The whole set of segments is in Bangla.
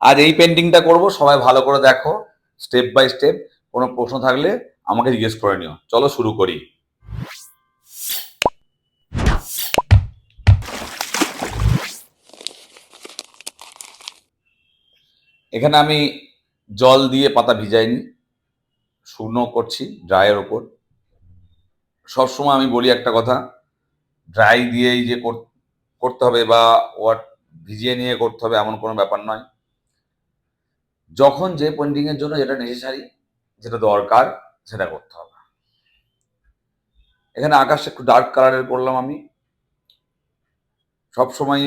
আজ এই পেন্টিংটা করব, সবাই ভালো করে দেখো স্টেপ বাই স্টেপ কোনো প্রশ্ন থাকলে আমাকে জিজ্ঞেস করে নিও। চলো শুরু করি। এখানে আমি জল দিয়ে পাতা ভিজাইনি, শুকনো করছি ড্রাইয়ের ওপর। সবসময় আমি বলি একটা কথা ড্রাই দিয়েই যে কর- করতে হবে বা ওয়াট ভিজিয়ে নিয়ে করতে হবে এমন কোনো ব্যাপার নয়। যখন যে পেন্টিং এর জন্য যেটা নেসেসারি যেটা দরকার, সেটা করতে হবে। এখানে আকাশটা একটু ডার্ক কালারের করলাম আমি। সব সময়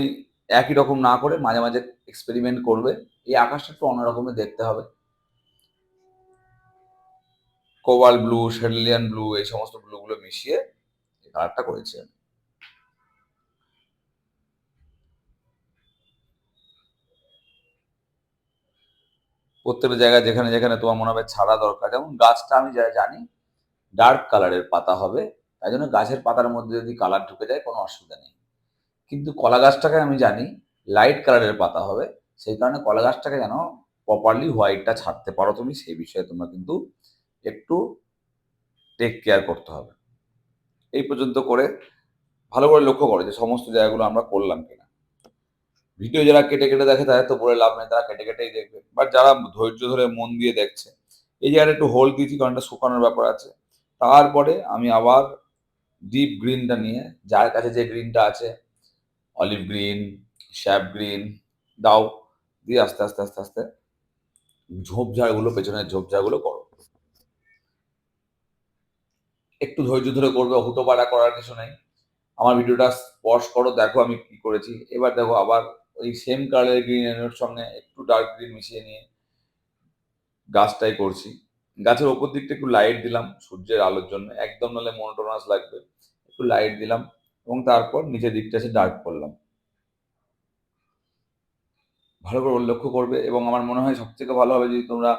একই রকম না করে মাঝে মাঝে এক্সপেরিমেন্ট করবে। এই আকাশটা একটু অন্যরকমের দেখতে হবে। কোবাল ব্লু শেডলিয়ান ব্লু এই সমস্ত ব্লুগুলো মিশিয়ে এই কালারটা করেছি আমি। প্রত্যেকটা জায়গায় যেখানে যেখানে তোমার মনে হবে ছাড়া দরকার। যেমন গাছটা আমি যা জানি ডার্ক কালারের পাতা হবে, তাই জন্য গাছের পাতার মধ্যে যদি কালার ঢুকে যায়, কোনো অসুবিধা নেই। কিন্তু কলা গাছটাকে আমি জানি লাইট কালারের পাতা হবে, সেই কারণে কলা গাছটাকে যেন প্রপারলি হোয়াইটটা ছাড়তে পারো তুমি, সেই বিষয়ে তোমরা কিন্তু একটু টেক কেয়ার করতে হবে। এই পর্যন্ত করে ভালো করে লক্ষ্য করো যে সমস্ত জায়গাগুলো আমরা করলাম কিনা। ভিডিও যারা কেটে কেটে দেখে তাদের তো বলে লাভ নেই, তারা কেটে কেটেই দেখবে। বাট যারা ধৈর্য ধরে মন দিয়ে দেখছে, এই জায়গাটা একটু হোল দিয়েছি কারণ এটা শুকানোর ব্যাপার আছে। তারপরে আমি আবার ডিপ গ্রিনটা নিয়ে, যার কাছে যে গ্রিনটা আছে অলিভ গ্রিন শ্যাপ গ্রিন দাও, দিয়ে আস্তে আস্তে আস্তে আস্তে ঝোপঝাড়গুলো, পেছনের ঝোপঝাড়গুলো করো। একটু ধৈর্য ধরে করবে হুতো পাড়া করার কিছু নেই। আমার ভিডিওটা স্পর্শ করো, দেখো আমি কি করেছি। এবার দেখো আবার ওই সেম কালারের গ্রিন এর সঙ্গে একটু ডার্ক গ্রিন মিশিয়ে নিয়ে গাছটাই করছি। গাছের ওপর দিকটা একটু লাইট দিলাম সূর্যের আলোর জন্য, একদম নাহলে মনোটোনাস লাগবে। একটু লাইট দিলাম এবং তারপর নিচের দিকটা এসে ডার্ক করলাম। ভালো করে লক্ষ্য করবে এবং আমার মনে হয় সব থেকে ভালো হবে যদি তোমরা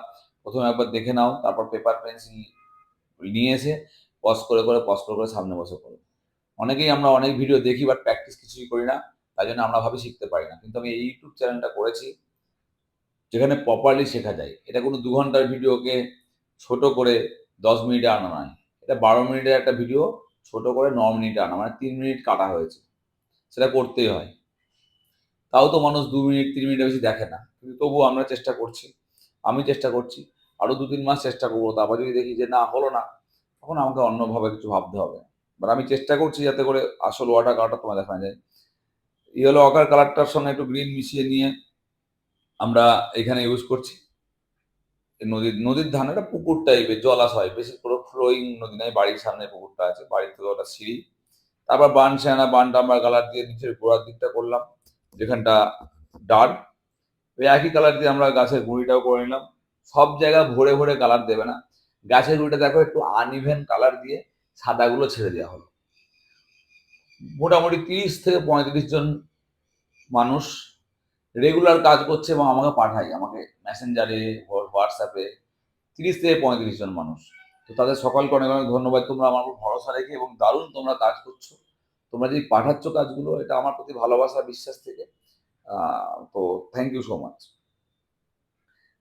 প্রথমে একবার দেখে নাও, তারপর পেপার পেন্সিল নিয়ে এসে পজ করে করে পজ করে করে সামনে বসে করো অনেকেই আমরা অনেক ভিডিও দেখি বাট প্র্যাকটিস কিছুই করি না। তাই জন্য আমরা ভাবে শিখতে পারি না। কিন্তু আমি এই ইউটিউব চ্যানেলটা করেছি, যেখানে প্রপারলি শেখা যায়। এটা কোনো দু ঘণ্টার ভিডিওকে ছোট করে দশ মিনিটে আনা নয়। এটা বারো মিনিটের একটা ভিডিও ছোট করে ন মিনিটে আনা মানে তিন মিনিট কাটা হয়েছে। সেটা করতেই হয়। তাও তো মানুষ দু মিনিট, তিন মিনিটের বেশি দেখে না। কিন্তু তবুও আমরা চেষ্টা করছি। আমি চেষ্টা করছি আরও দু, তিন মাস চেষ্টা করব। তারপর যদি দেখি যে না, হলো না, তখন আমাকে অন্যভাবে কিছু ভাবতে হবে। বাট আমি চেষ্টা করছি যাতে করে আসল ওয়াটার কালারটা তোমার দেখা যায় ইয়েলো অকার কালারটার সঙ্গে একটু গ্রিন মিশিয়ে নিয়ে আমরা এখানে ইউজ করছি। নদীর নদীর ধান একটা পুকুর টাইপের জলাশয় বেশি পুরো ফ্লোয়িং নদী নয় বাড়ির সামনে পুকুরটা আছে, বাড়ির থেকে ওটা সিঁড়ি। তারপর বান, সেনা, বান ডাম্বার কালার দিয়ে নিচের গোড়ার দিকটা করলাম, যেখানটা ডার্ক ওই একই কালার দিয়ে আমরা গাছের গুঁড়িটাও করে নিলাম। সব জায়গা ভরে ভরে কালার দেবে না। গাছের গুঁড়িটা দেখো একটু আনইভেন কালার দিয়ে সাদাগুলো ছেড়ে দেওয়া হলো। মোটামুটি তিরিশ থেকে পঁয়ত্রিশ জন মানুষ রেগুলার কাজ করছে এবং আমাকে পাঠায়, আমাকে মেসেঞ্জারে হোয়াটসঅ্যাপে তিরিশ থেকে পঁয়ত্রিশ জন মানুষ। তো তাদের সকলকে অনেক অনেক ধন্যবাদ। তোমরা আমার উপর ভরসা রেখে এবং দারুণ তোমরা কাজ করছ। তোমরা যদি পাঠাচ্ছ কাজগুলো, এটা আমার প্রতি ভালোবাসা, বিশ্বাস থেকে। তো থ্যাংক ইউ সো মাচ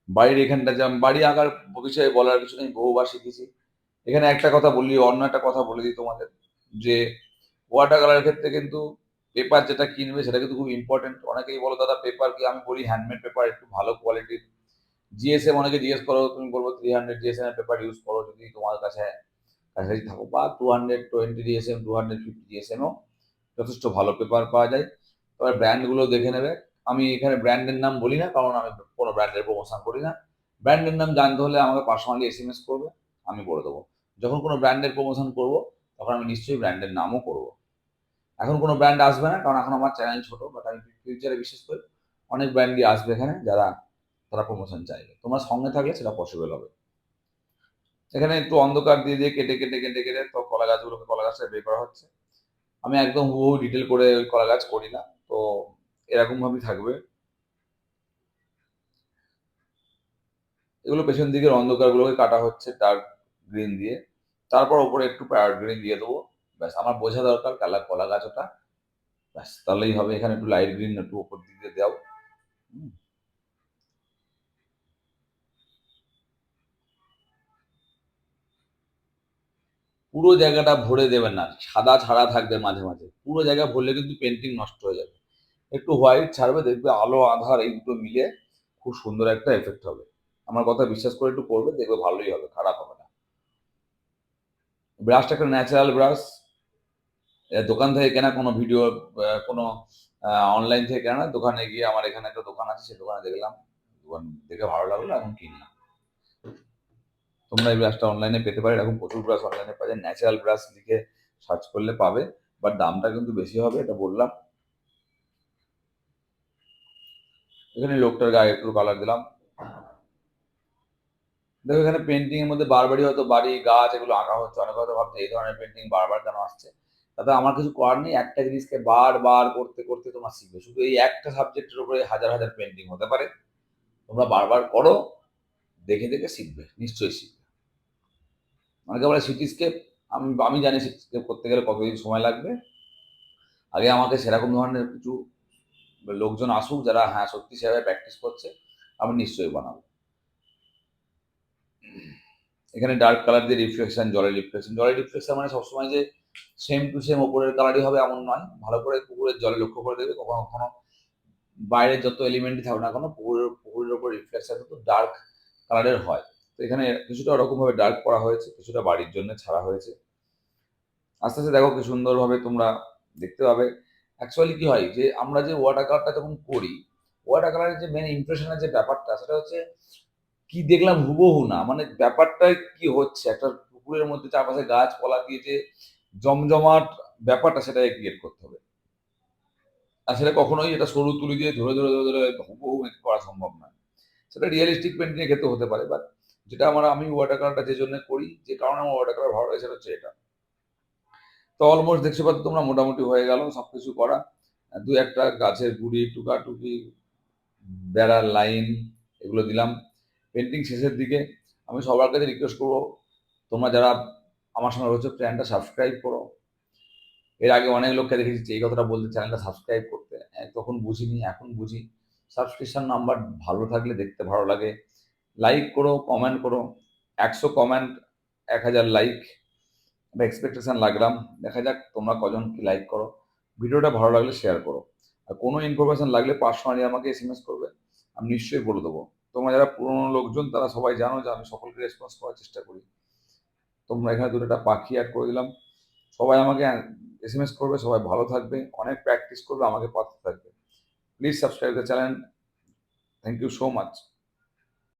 বাড়ির এখানটা যেমন বাড়ি আঁকার বিষয়ে বলার কিছু নেই, বহুবার শিখেছি। এখানে একটা কথা বলি, অন্য একটা কথা বলে দিই তোমাদের, যে ওয়াটার কালারের ক্ষেত্রে কিন্তু পেপার যেটা কিনবে সেটা কিন্তু খুব ইম্পর্টেন্ট অনেকেই বলো, দাদা পেপার কি আমি বলি হ্যান্ডমেড পেপার একটু ভালো কোয়ালিটির জিএসএম অনেকে জিজ্ঞেস করো, তুমি বলব three hundred GSM paper use করো যদি তোমার কাছে কাছাকাছি থাকো। বা two hundred twenty GSM two hundred fifty জিএসএমও যথেষ্ট ভালো পেপার পাওয়া যায়। তবে ব্র্যান্ডগুলো দেখে নেবে। আমি এখানে ব্র্যান্ডের নাম বলি না, কারণ আমি কোনো ব্র্যান্ডের প্রমোশন করি না। ব্র্যান্ডের নাম জানতে হলে আমাকে পার্সোনালি এস এম এস করবে, আমি বলে দেবো। যখন কোনো ব্র্যান্ডের প্রমোশন করব, তখন আমি নিশ্চয়ই ব্র্যান্ডের নামও করব। এখন কোনো ব্র্যান্ড আসবে না, কারণ এখন আমার চ্যানেল ছোট বাট আমি ফিউচারে বিশেষ করে অনেক ব্র্যান্ডই আসবে এখানে যারা, তারা প্রমোশন চাইবে। তোমার সঙ্গে থাকলে সেটা পসিবল হবে। এখানে একটু অন্ধকার দিয়ে দিয়ে কেটে কেটে কেটে কেটে তো কলা গাছগুলোকে কলা গাছটা বের করা হচ্ছে। আমি একদম হুবহু ডিটেল করে ওই কলা গাছ করি না, তো এরকমভাবেই থাকবে। এগুলো পেছন দিকের অন্ধকারগুলোকে কাটা হচ্ছে ডার্ক গ্রিন দিয়ে। তারপর ওপরে একটু প্যারট গ্রিন দিয়ে দেবো। ব্যাস, আমার বোঝা দরকার কালা কলা গাছ ওটা ব্যাস, তাহলেই হবে, এখানে একটু লাইট গ্রিন একটু ওপর দিক দিয়ে দেও। পুরো জায়গাটা ভরে দেবেন না, সাদা ছাড়া থাকবে মাঝে মাঝে। পুরো জায়গা ভরলে কিন্তু পেন্টিং নষ্ট হয়ে যাবে। একটু হোয়াইট ছাড়বে, দেখবে আলো, আধার, এই দুটো মিলে খুব সুন্দর একটা এফেক্ট হবে। আমার কথা বিশ্বাস করে একটু করবে, দেখবে ভালোই হবে, খারাপ হবে না। ব্রাশটা একটা ন্যাচারাল ব্রাশ দোকান থেকে কেনা কোনো ভিডিও কোনো অনলাইন থেকে কেনা দোকানে গিয়ে আমার এখানে একটা দোকান আছে সেই দোকানে দেখলাম, দোকান দেখে ভালো লাগল, এখন কিনলাম। তোমরা এই ব্রাশটা অনলাইনে পেতে পারো, এরকম প্রচুর ব্রাশ অনলাইনে পাওয়া যায় ন্যাচারাল ব্রাশ লিখে সার্চ করলে পাবে বাট দামটা কিন্তু বেশি হবে, এটা বললাম। এখানে লোকটার গায়ে একটু কালার দিলাম। দেখো, এখানে পেন্টিং এর মধ্যে বারবারই হয়তো বাড়ি, গাছ এগুলো আঁকা হচ্ছে, অনেক হয়তো ভাবছে এই ধরনের পেন্টিং বারবার কেন আসছে? তাতে আমার কিছু করার নেই, একটা জিনিসকে বারবার করতে করতে তোমার শিখবে। শুধু এই একটা সাবজেক্টের উপরে হাজার হাজার পেন্টিং হতে পারে। তোমরা বারবার করো, দেখে দেখে শিখবে, নিশ্চয়ই শিখবে। অনেকে বলে সিটিস্কেপ আমি আমি জানি সিটিস্কেপ করতে গেলে কতদিন সময় লাগবে? আগে আমাকে সেরকম ধরনের কিছু লোকজন আসুক, যারা হ্যাঁ সত্যি সেভাবে প্র্যাকটিস করছে, আমি নিশ্চয়ই বানাবো। এখানে ডার্ক কালার দিয়ে রিফ্লেকশন জলের রিফ্লেকশন জলের রিফ্লেকশন মানে সবসময় যে সেম টু সেম ওপরের কালারই হবে, এমন নয়। ভালো করে পুকুরের জলে লক্ষ্য করে দেবে কখনো কখনো বাইরের যত এলিমেন্টই থাকুক না কেন, পুকুরের পুকুরের উপর রিফ্লেকশন কিন্তু ডার্ক কালারের হয়। তো এখানে কিছুটা ওরকমভাবে ডার্ক করা হয়েছে, কিছুটা বাড়ির জন্য ছাড়া হয়েছে। আস্তে আস্তে দেখো কি সুন্দরভাবে তোমরা দেখতে পাবে। অ্যাকচুয়ালি কি হয় যে, আমরা যে ওয়াটার কালারটা যখন করি ওয়াটার কালারের যে মেন ইমপ্রেশনের যে ব্যাপারটা, সেটা হচ্ছে কি দেখলাম হুবহু না। মানে ব্যাপারটা কি হচ্ছে? একটা পুকুরের মধ্যে চারপাশে গাছপালা দিয়ে যে জমজমাট ব্যাপারটা সেটাকে ক্রিয়েট করতে হবে। আর সেটা কখনোই এটা সরু তুলি দিয়ে ধরে ধরে ধরে ধরে হুবহু করা সম্ভব নয়। সেটা রিয়েলিস্টিক পেন্টিংয়ের ক্ষেত্রে হতে পারে বাট যেটা আমার, আমি ওয়াটার কালারটা যে জন্য করি, যে কারণে আমার ওয়াটার কালার ভালো লাগে সেটা হচ্ছে এটা। তো অলমোস্ট দেখতে পাচ্ছ তোমরা মোটামুটি হয়ে গেল সব কিছু করা। দু একটা গাছের গুড়ি, টুকাটুকি, বেড়ার লাইন এগুলো দিলাম। পেন্টিং শেষের দিকে আমি সবার কাছে রিকোয়েস্ট করব, তোমরা যারা আমার সঙ্গে রয়েছে চ্যানেলটা সাবস্ক্রাইব করো। এর আগে অনেক লোককে দেখেছি এই কথাটা বলতে চ্যানেলটা সাবস্ক্রাইব করতে। তখন বুঝিনি, এখন বুঝি। সাবস্ক্রিপশন নাম্বার ভালো থাকলে দেখতে ভালো লাগে। লাইক করো কমেন্ট করো। একশো কমেন্ট এক হাজার লাইক একটা এক্সপেকটেশন লাগলাম দেখা যাক তোমরা কজন কি লাইক করো। ভিডিওটা ভালো লাগলে শেয়ার করো। আর কোনো ইনফরমেশন লাগলে পার্সোনালি আমাকে এস এম এস করবে। আমি নিশ্চয়ই বলে দেবো। তোমরা যারা পুরনো লোকজন, তারা সবাই জানো যে আমি সকলকে রেসপন্স করার চেষ্টা করি। তোমরা এখানে দুটো একটা পাখি অ্যাড করে দিলাম। সবাই আমাকে এস এম এস করবে, সবাই ভালো থাকবে, অনেক প্র্যাকটিস করবে, আমাকে পাঠাতে থাকবে। Please subscribe the channel thank you so much